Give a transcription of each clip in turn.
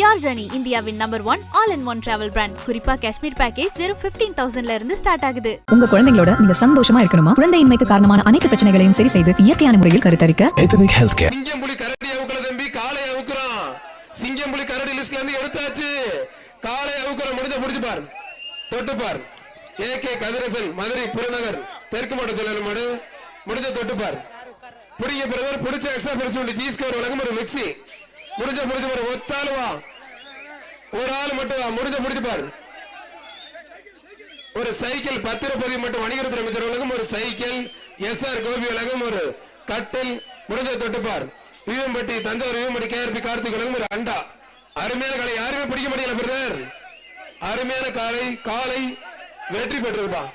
யார் ஜர்னி இந்தியாவின் number one all in one travel brand குறிப்பா காஷ்மீர் பேக்கேஜ் வெறும் 15000 தௌசண்ட்ல இருந்து ஸ்டார்ட் ஆகுது. உங்க குழந்தைங்களோட நீங்க சந்தோஷமா இருக்கணுமா? குழந்தையின்மைக்கு காரணமான அனைத்து பிரச்சனைகளையும் சரி செய்து இயற்கையான முறையில் கருத்தரிக்க. Ethnic Healthcare. சிங்கம் புலி கரடி அவுக்கல தம்பி காளை அவுக்குறான். சிங்கம் புலி கரடி லிஸ்ட்ல இருந்து எடுத்தாச்சு. காளை அவுக்குற முடிஞ்ச முடிஞ்சு பார். தொட்டு பார். ஏ கே கதிரசன் மதுரை புறநகர். தெற்கு மாவட்ட செயலாளர் மாடு. முடிஞ்ச தொட்டு பார். புடிங்க பிரதர் புடிச்ச எக்ஸ்ட்ரா பெருசு ஜி ஸ்கோர் வழங்கும் ஒரு மிக்ஸி முடிஞ்ச முடிஞ்ச பாரு ஒத்தாள் வா. ஒரு ஆள் மட்டும் வா. முடிஞ்ச முடிஞ்சு பாரு. ஒரு சைக்கிள் பத்திரப்பதிவு மட்டும் வணிகத்துறை அமைச்சர் உலகம் ஒரு சைக்கிள் எஸ் ஆர் கோபி உலகம் ஒரு கட்டில் முடிஞ்ச தொட்டுப்பார் வீவம்பட்டி தஞ்சாவூர் வீவம்பட்டி கேஆர்பி கார்த்திக் உலகம் ஒரு அண்டா. அருமையான காலை யாருமே பிடிக்க முடியல பிரதர்? அருமையான காலை காலை வெற்றி பெற்றிருப்பான்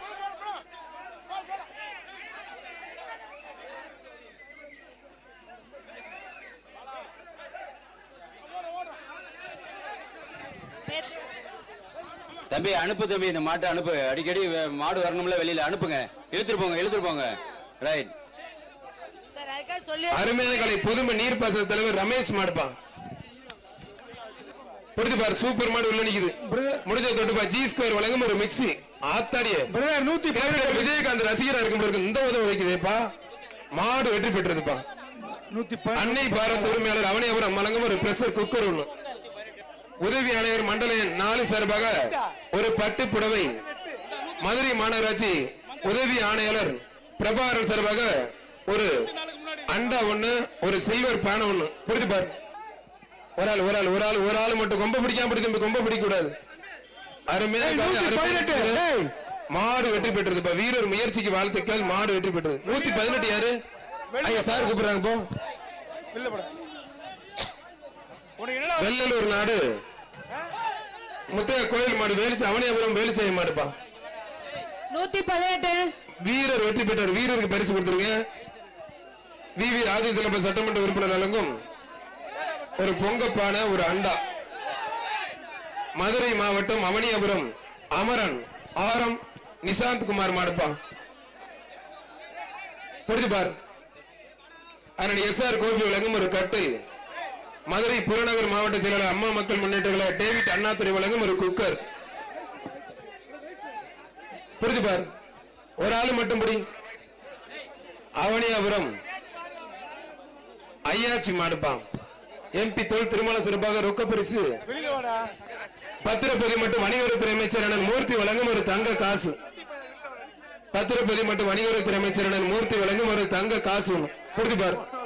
தம்பி அனுப்பு தம்பி இந்த மாட்டை அனுப்பு. அடிக்கடி மாடு வரணும்ல வெளியில அனுப்புங்க. இழுத்துட்டு போங்க இழுத்துட்டு போங்க. ரைட் சார் அதுக்காக சொல்லி அருமையான காலை புதுமை நீர்ப்பாசன தலைவர் ரமேஷ் மாடுப்பா புரிஞ்சு பாரு சூப்பர் மாடு உள்ள நிக்குது. முடிஞ்ச தொட்டுப்பா ஜி ஸ்கொயர் வழங்கும் ஒரு மிக்ஸி ஆத்தாடியே. நூத்தி விஜயகாந்த் ரசிகரா இருக்கும். இந்த உதவி வைக்குதேப்பா மாடு வெற்றி பெற்றதுப்பா. அன்னை பாரத் உரிமையாளர் அவனியபுரம் வழங்கும் ஒரு பிரஷர் குக்கர் ஒண்ணு. உதவி ஆணையர் மண்டல நாலு சார்பாக ஒரு பட்டு புடவை மதுரை மாநகராட்சி உதவி ஆணையாளர் பிரபாகரன் சார்பாக ஒரு அண்டா ஒண்ணு ஒரு சில்வர் பானை ஒண்ணு. புரிஞ்சு பாரு. ஒரு ஆள் ஒரு ஆள் ஒரு ஆள் ஒரு ஆள் மட்டும் கொம்ப பிடிக்காம பிடிக்கும் கொம்ப பிடிக்க கூடாது மாடு வெற்றி பெற்றது. வீரர் முயற்சிக்கு வாழ்த்துக்கள். மாடு வெற்றி பெற்றது. நூத்தி பதினெட்டு யாரு? ஐயா சார் கூப்பிடுறாங்க போ. வெள்ளலூர் நாடு முத்தைய கோயில் மாடு வேலிச்சு அவனியாபுரம் வேலிச்சேரி மாடுப்பா. நூத்தி பதினெட்டு. வீரர் வெற்றி பெற்றார். வீரருக்கு பரிசு கொடுத்துருங்க. வி. வி. ராஜேந்திரபுரம் சட்டமன்ற உறுப்பினர் வழங்கும் ஒரு பொங்கப்பான ஒரு அண்டா. மதுரை மாவட்டம் அவனியாபுரம் அமரன் ஆரம் நிசாந்த் குமார் மாடுப்பா. புரிஞ்சு பார் அதனுடைய எஸ். ஆர். கோபி வழங்கும் ஒரு கட்டு. மதுரை புறநகர் மாவட்ட செயலாளர் அம்மா மக்கள் முன்னேற்ற டேவிட் அண்ணாதுரை வழங்கும் ஒரு குக்கர். புரிஞ்சு பார். ஒரு ஆளு மட்டும் புடி. அவனியாபுரம். ஐயாச்சி மாடுப்பான் எம்பி தொல் திருமண சிறப்பாக ரொக்க பரிசு. பத்திரப்பதி மற்றும் வணிகத்துறை அமைச்சர் அண்ணன் மூர்த்தி வழங்கும் ஒரு தங்க காசு. பத்திரப்பதி மற்றும் வணிகத்துறை அமைச்சர் அண்ணன் மூர்த்தி வழங்கும் ஒரு தங்க காசு ஒண்ணு. புரிஞ்சு பார்.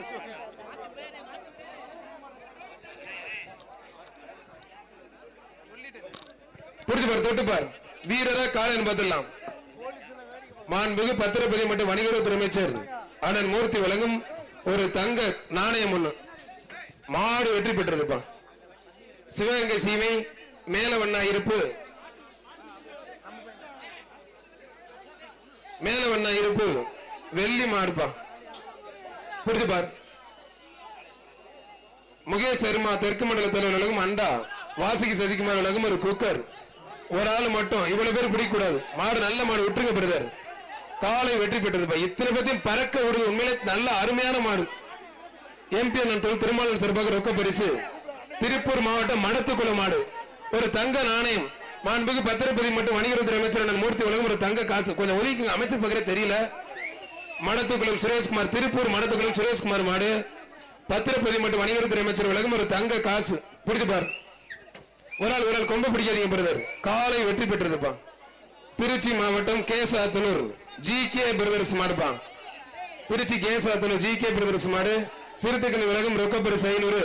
புரிஞ்சு பாரு தொட்டு பார். வீரரா காலன் பார்த்துடலாம் மாண்புகு பத்திரப்பதி மற்றும் வணிகத்துறை அமைச்சர் அண்ணன் மூர்த்தி வழங்கும் ஒரு தங்க நாணயம் ஒண்ணு. மாடு வெற்றி பெற்றதுப்பா. சிவகங்கை சீமை மேலவண்ணா இருப்பு. மேலவண்ணா இருப்பு. வெள்ளி மாடுப்பா. புரிஞ்சு பார். முகேஷ் சர்மா தெற்கு மண்டல தலைவர் அண்டா வாசுகி சசிகுமார் வழங்கும் ஒரு குக்கர். ஒரு ஆள் மட்டும். இவ்வளவு பேர் பிடிக்கக்கூடாது. மாடு நல்ல மாடு விட்டுருங்க பிரதர் காலை வெற்றி பெற்றிருப்பா இத்தனை பத்தியும் பறக்க விடுது. உண்மையிலே நல்ல அருமையான மாடு. எம்பி அண்ணன் திருமாவளவன் சிறப்பாக ரொக்க பரிசு. திருப்பூர் மாவட்டம் மடத்துக்குளம் மாடு. ஒரு தங்க நாணயம். மாண்புக்கு பத்திரப்பதி மற்றும் வணிகத்துறை அமைச்சர் அண்ணன் மூர்த்தி உலகம் ஒரு தங்க காசு. கொஞ்சம் ஒதுக்கி அமைச்சர் பக்கத்துல தெரியல. மடத்துக்குளம் சுரேஷ்குமார் திருப்பூர் மடத்துக்குளம் சுரேஷ்குமார் மாடு. பத்திரப்பதி மற்றும் வணிகத்துறை அமைச்சர் உலகம் ஒரு தங்க காசு. பிடிச்சு பார் ஒரு ஆள் ஒரு ஆள் கொம்ப பிடிக்காதீங்க பிரதர். காலை வெற்றி பெற்றிருப்பான் திருச்சி மாவட்டம் Kesathanur G K brothers மாடுப்பான் Trichy Kesathanur G K brothers மாடு சிறுத்தைக்கணி விலகும் ரொக்க பரிசு ஐநூறு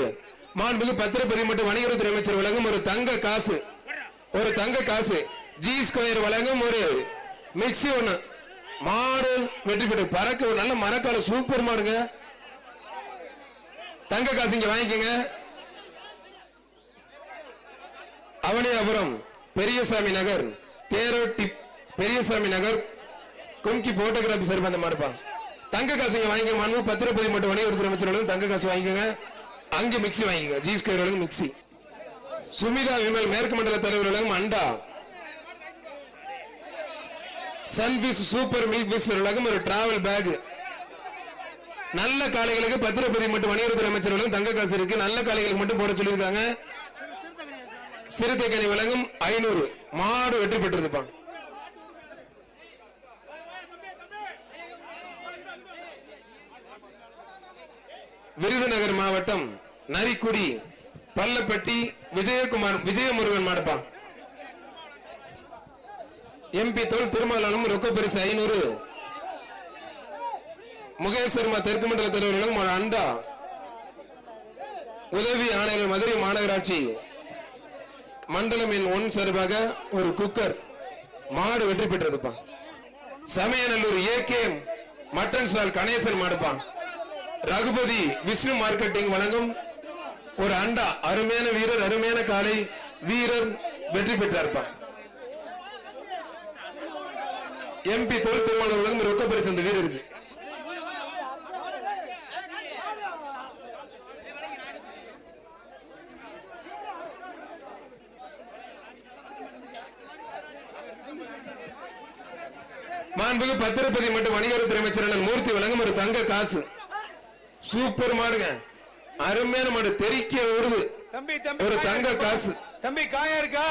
மாண்புக்கு பத்திரப்பதி மற்றும் வணிகத்துறை அமைச்சர் வழங்கும் ஒரு தங்க காசு. ஒரு தங்க காசு. ஜி ஸ்கொயர் வழங்கும் ஒரு மிக்ஸி ஒண்ணு. மாடு வெற்றி பெற்று பறக்க ஒரு நல்ல மரக்கால சூப்பர் மாடுங்க. தங்க காசு இங்க வாங்கிக்கோங்க. அவனியாபுரம் பெரியசாமி நகர் தேரோட்டி பெரியசாமி நகர் கும்கி போட்டோகிராபி சரி அந்த மாடுப்பா. தங்க காசு இங்க வாங்கிக்க மனு பத்திரப்பதி மட்டும் வணிகத்துறை அமைச்சர்களும் தங்க காசு வாங்கிக்கோங்க. அங்க மிக்ஸி வாங்கிக்க G square mixie mixie Sumitha Vimal மேற்கு மண்டல தலைவர் வழங்கும் அண்டா. சன்பிஸ் சூப்பர் மில்க் பிஸ் உலகம் ஒரு டிராவல் பேக் நல்ல காளைகளுக்கு பத்திரப்பதி மட்டும் வணிகத்துறை அமைச்சர்களும் தங்க காசு இருக்கு. நல்ல காளைகளுக்கு மட்டும் போட சொல்லியிருக்காங்க. சிறுத்தை கனி ஐநூறு மாடு வெற்றி பெற்றிருப்பான் விருதுநகர் மாவட்டம் நரிக்குடி பள்ளப்பட்டி விஜயகுமார் விஜயமுருகன் மாடுப்பான் எம்பி தொல் திருமாவளவனும் ரொக்க பரிசு ஐநூறு. முகேஷ் சர்மா தெற்கு மண்டல தலைவர்களும் அண்டா. உதவி ஆணையர் மதுரை மாநகராட்சி மண்டலம் ஒன் சார்பாக ஒரு குக்கர் மாடு வெற்றி பெற்றதுப்பா Samayanallur AK mutton stall Ganesan மாடுப்பான். Raghupathi Vishnu marketing வழங்கும் ஒரு அண்டா அருமையான வீரர் அருமையான காலை வீரர் வெற்றி பெற்றார்ப்பான். எம்பி தொழில் திருமணம் வழங்கும் ரொக்க பரிசு அந்த வீரருக்கு. மாண்புக்கு பத்திரப்பதி மற்றும் வணிகத்துறை அமைச்சர் மூர்த்தி வழங்கும் ஒரு தங்க காசு. சூப்பர் மாடுங்க. அருமையான மாடு. தெறிக்க ஓடுது. தம்பி தம்பி ஒரு தங்க? காசு. தம்பி காயா இருக்கா?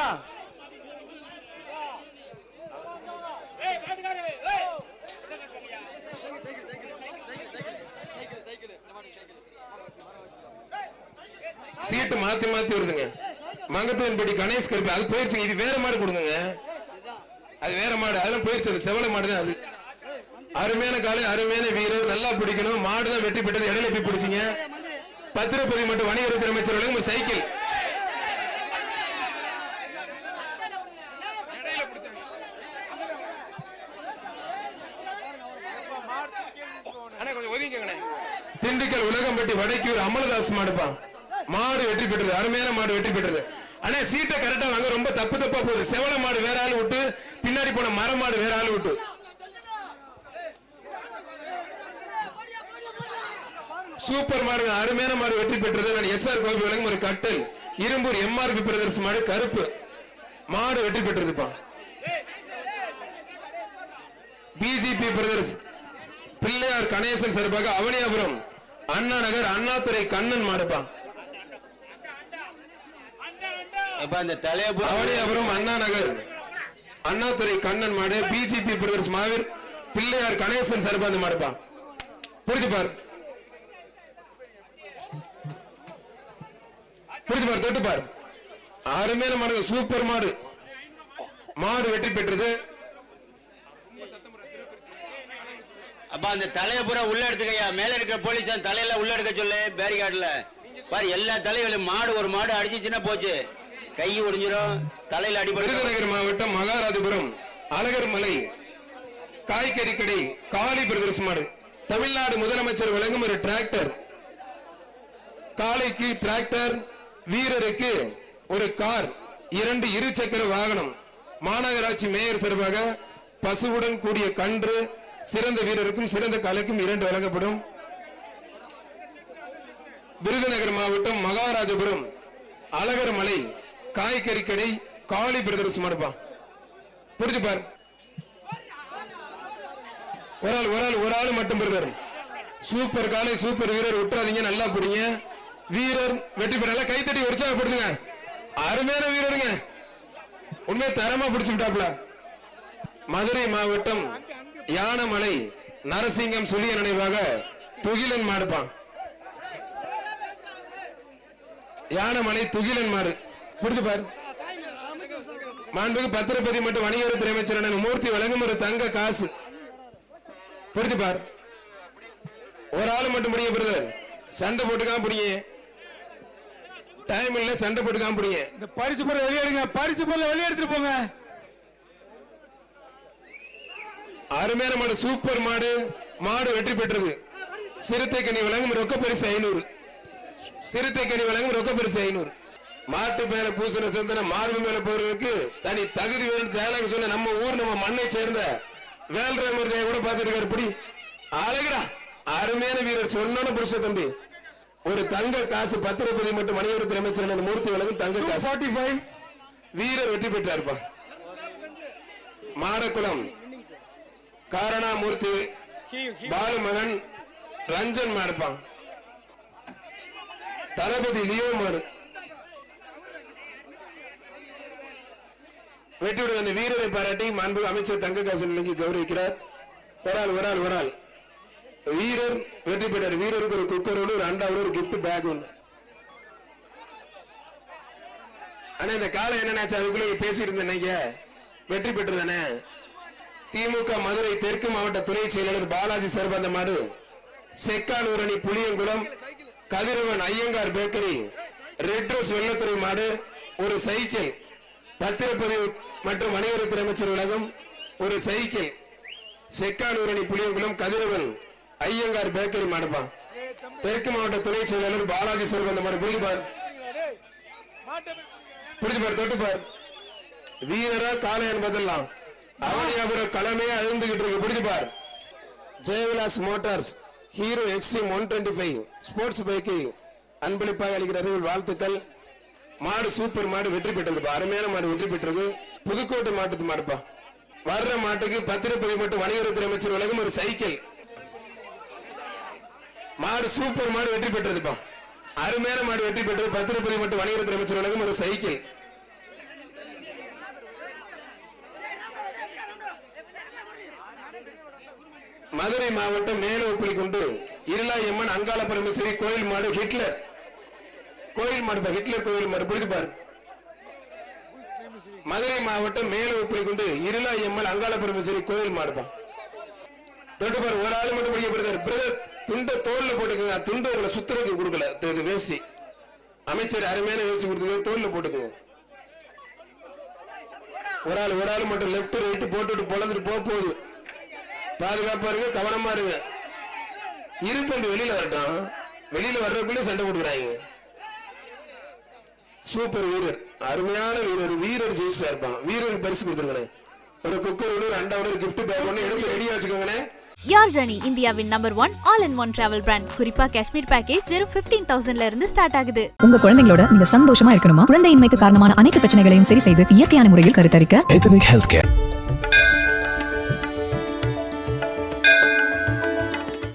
சீட்டு மாத்தி மாத்தி வருதுங்க. மங்கத்தன்படி கணேஷ் கருப்பு அது போயிருச்சு இது வேற மாடு கொடுங்க அது வேற மாடு அதெல்லாம் போயிருச்சு அது செவல மாடு தான் அது. அருமையான காலை அருமையான வீரர் நல்லா பிடிக்கணும். மாடு தான் வெற்றி பெற்றது இடையில போய் பிடிச்சிங்க? பத்திரப்பதி மற்றும் வணிகத்துறை அமைச்சர் வழங்கும் ஒரு சைக்கிள். திண்டுக்கல் உலகம்பட்டி வடக்கியூர் அமலதாஸ் மாடுப்பா. மாடு வெற்றி பெற்றது அருமையான மாடு வெற்றி பெற்றது. ஆனா சீட்டை கரெக்டா வாங்க. ரொம்ப தப்பு தப்பா போகுது. செவல மாடு வேற ஆள் விட்டு பின்னாடி போன மர மாடு வேற ஆள் விட்டு. சூப்பர் மாடு அருமையான மாடு வெற்றி பெற்றது. நான் எஸ் ஆர் கோபி வழங்கும் ஒரு கட்டல். இரும்பூர் எம்ஆர்பி பிரதர்ஸ் மாடு கருப்பு. மாடு வெற்றி பெற்றதுப்பா. பிஜிபி பிரதர்ஸ் பிள்ளையார் கணேசன் சார்பாக அவனியாபுரம் அண்ணா நகர் அண்ணாதுரை கண்ணன் மாடுப்பா. இப்ப அந்த தலைய பூரா அவனியாபுரம் அண்ணா நகர். அண்ணாதுரை கண்ணன் மாடு பிஜிபி பிரதர்ஸ் மாவீர் பிள்ளையார் கணேசன் சார்பா அந்த மாடுப்பா புரிஞ்சு பார். புரிஞ்சு பார் தொட்டு பார். அருமையான மாடு சூப்பர் மாடு. மாடு வெற்றி பெற்றது. அப்ப அந்த தலைய பூரா உள்ள எடுத்துக்கய்யா மேல இருக்கிற போலீஸ் தலையில உள்ள எடுக்க சொல்லு பேரிகார்டுல பாரு எல்லா தலைகளும் மாடு ஒரு மாடு அடிச்சுச்சுன்னா போச்சு. கை ஒடிஞ்சிடும் தலையில் அடிபடும் விருதுநகர் மாவட்டம் மகாராஜபுரம் அழகர் மலை காய்கறி கடை காளி பிரதர்ஸ் மாடு தமிழ்நாடு முதலமைச்சர் வழங்கும் ஒரு டிராக்டர். காளைக்கு டிராக்டர் வீரருக்கு ஒரு கார் இரண்டு இருசக்கர வாகனம். மாநகராட்சி மேயர் சார்பாக பசுவுடன் கூடிய கன்று சிறந்த வீரருக்கும் சிறந்த கலைக்கும் இரண்டு வழங்கப்படும். விருதுநகர் மாவட்டம் மகாராஜபுரம் அழகர் மலை காய்கறி கடை காளி பிரதர்ஸ் மடுப்பா புரிஞ்சு பார். ஒரு ஆள் ஒரு ஆள் ஒரு ஆள் மட்டும் பிரதர். சூப்பர் காலை சூப்பர் வீரர் விட்டுறாதீங்க நல்லா புடிங்க வீரர் வெற்றி பெற நல்லா கைத்தட்டி உற்சாகப்படுத்துங்க அருமையான வீரருங்க. உண்மையை தரமா பிடிச்சு விட்டாப்ல மதுரை மாவட்டம் யானமலை நரசிங்கம் சொல்லிய நினைவாக துகிலன் மாடுப்பான் யானமலை துகிலன் மாடு. புரிஞ்சு பாரு. மாண்புக்கு பத்திரப்பதி மற்றும் வணிகத்துறை அமைச்சர் மூர்த்தி வழங்கும் ஒரு தங்க காசு. புரிஞ்சு பார். ஒரு ஆள் மட்டும் முடிய பிரதர். சண்டை போட்டுக்காம புடிங்க. டைம் இல்ல சண்டை போட்டுக்காம புடிங்க. இந்த பரிசு பொருள் வெளியெடுங்க. பரிசு பொருள் வெளியே எடுத்துட்டு போங்க. அருமையான மாடு சூப்பர் மாடு. மாடு வெற்றி பெற்றது. சிறுத்தை கனி வழங்கும் ரொக்க பரிசு ஐநூறு. சிறுத்தை கனி வழங்கும் ரொக்க பரிசு ஐநூறு. மாட்டு மேல பூசின சந்தன மார்பு மேல போறதுக்கு தனி தகுதி வேணும் ஜெயலலிதா சொன்ன நம்ம ஊர் நம்ம மண்ணை சேர்ந்த வேல்ராமர் கூட பார்த்திருக்காரு புடி. அழகுடா. அருமையான வீரர். சொன்னான புருஷ தம்பி. ஒரு தங்க காசு பத்திரப்பதி மற்றும் மணியரத்துறை அமைச்சர் மூர்த்தி வழங்கும் தங்க காசு. ஃபார்ட்டி ஃபைவ் வீரர் வெற்றி பெற்றார்ப்பா. மாடக்குளம் காரணாமூர்த்தி. பாலுமகன். ரஞ்சன் மாடுப்பான் தளபதி லியோ மாடு வெற்றியுடன் அந்த வீரரை பாராட்டி மாண்பு அமைச்சர் தங்ககாசன் நிலைக்கு கௌரவிக்கிறார். ஒரு ஆள் ஒரு ஆள் ஒரு ஆள் வீரர் வெற்றி பெற்றார். வீரருக்கு ஒரு குக்கரோடு ஒரு அண்டாவோட ஒரு கிஃப்ட் பேக் ஒன்று ஆனா இந்த காலம் என்னன்னாச்சு? அதுக்குள்ள பேசிட்டு இருந்தீங்க வெற்றி பெற்றுதானே திமுக மதுரை தெற்கு மாவட்ட துணை செயலாளர் பாலாஜி சர்பந்த மாடு. Chekkanurani Puliyankulam Kathiravan Iyengar bakery. Red rose Vellathurai மாடு. ஒரு சைக்கிள். பத்திரப்பதிவு மற்றும் வணிகத்துறை அமைச்சர் உலகம் ஒரு சைக்கிள். செக்கானூரணி புளியங்குளம் கதிரவன் ஐயங்கார் பேக்கரி மாடுப்பா. தெற்கு மாவட்ட துணை செயலாளர் பாலாஜி செல்வம் மாடு புரிஞ்சு பாரு. புரிஞ்சு பாரு வீரரா காலை என்பதெல்லாம் அவனியாபுரம் களமே அழுந்துகிட்டு இருக்கு. புரிஞ்சுப்பார் Jayavilas motors Hero Xtreme one twenty five sports bike அன்பளிப்பாக அளிக்கிறார்கள் வாழ்த்துக்கள். மாடு சூப்பர் மாடு வெற்றி பெற்றது அருமையான மாடு வெற்றி பெற்றது. புதுக்கோட்டை மாட்டுக்கு மாடுப்பா. வர்ற மாட்டுக்கு பத்திரப்பதிவு மற்றும் வணிகத்துறை அமைச்சர் உலகம் ஒரு சைக்கிள். மாடு சூப்பர் மாடு வெற்றி பெற்றதுப்பா. அருமையான மாடு வெற்றி பெற்றது. பத்திரப்பதிவு மற்றும் வணிகத்துறை அமைச்சர் உலகம் ஒரு சைக்கிள். மதுரை மாவட்டம் மேலோப்பளி கொண்டு இருளாயம்மன் அங்காள பரமேஸ்வரி கோயில் மாடு ஹிட்லர். கோயில் மடுப்பா ஹிட்லர் கோயில் மாடு பிடிச்சு பாரு. மதுரை மாவட்டம் மேலோப்பளி கொண்டு எம்எல் அங்காள பரமேஸ்வரி கோயில் மாடுப்பா தொட்டு பாரு ஒரு ஆள் மட்டும் படிக்க பிரதர் பிரதர் துண்டை தோல்ல போட்டுக்கோங்க துண்டு உங்களை சுத்துறதுக்கு கொடுக்கல வேஷ்டி. அமைச்சர் அருமையான வேஷ்டி கொடுத்துக்க தோல்ல போட்டுக்கோங்க. ஒரு ஆள் ஒரு ஆள் மட்டும் லெப்ட் ரைட் போட்டுட்டு பொழந்துட்டு போக போகுது. பாதுகாப்பா இருங்க கவனமா இருங்க. இருக்கு வெளியில வரட்டும். வெளியில வர்றதுக்குள்ளே சண்டை கொடுக்குறாங்க சூப்பர் வீரர். அருமையான வீரர். வீரர் ஜெயிச்சா இருப்பான். வீரருக்கு பரிசு கொடுத்துருங்களேன். ஒரு குக்கரோட ஒரு அண்டாவோட ஒரு gift பேக் ஒன்று எடுத்து ரெடியா வச்சுக்கோங்கண்ணே யார் ஜர்னி இந்தியாவின் number one all in one travel brand குறிப்பா காஷ்மீர் பேக்கேஜ் வெறும் 15000 தௌசண்ட்ல இருந்து ஸ்டார்ட் ஆகுது. உங்க குழந்தைங்களோட நீங்க சந்தோஷமா இருக்கணுமா? குழந்தையின்மைக்கு காரணமான அனைத்து பிரச்சனைகளையும் சரி செய்து இயற்கையான முறையில் கருத்தரிக்க.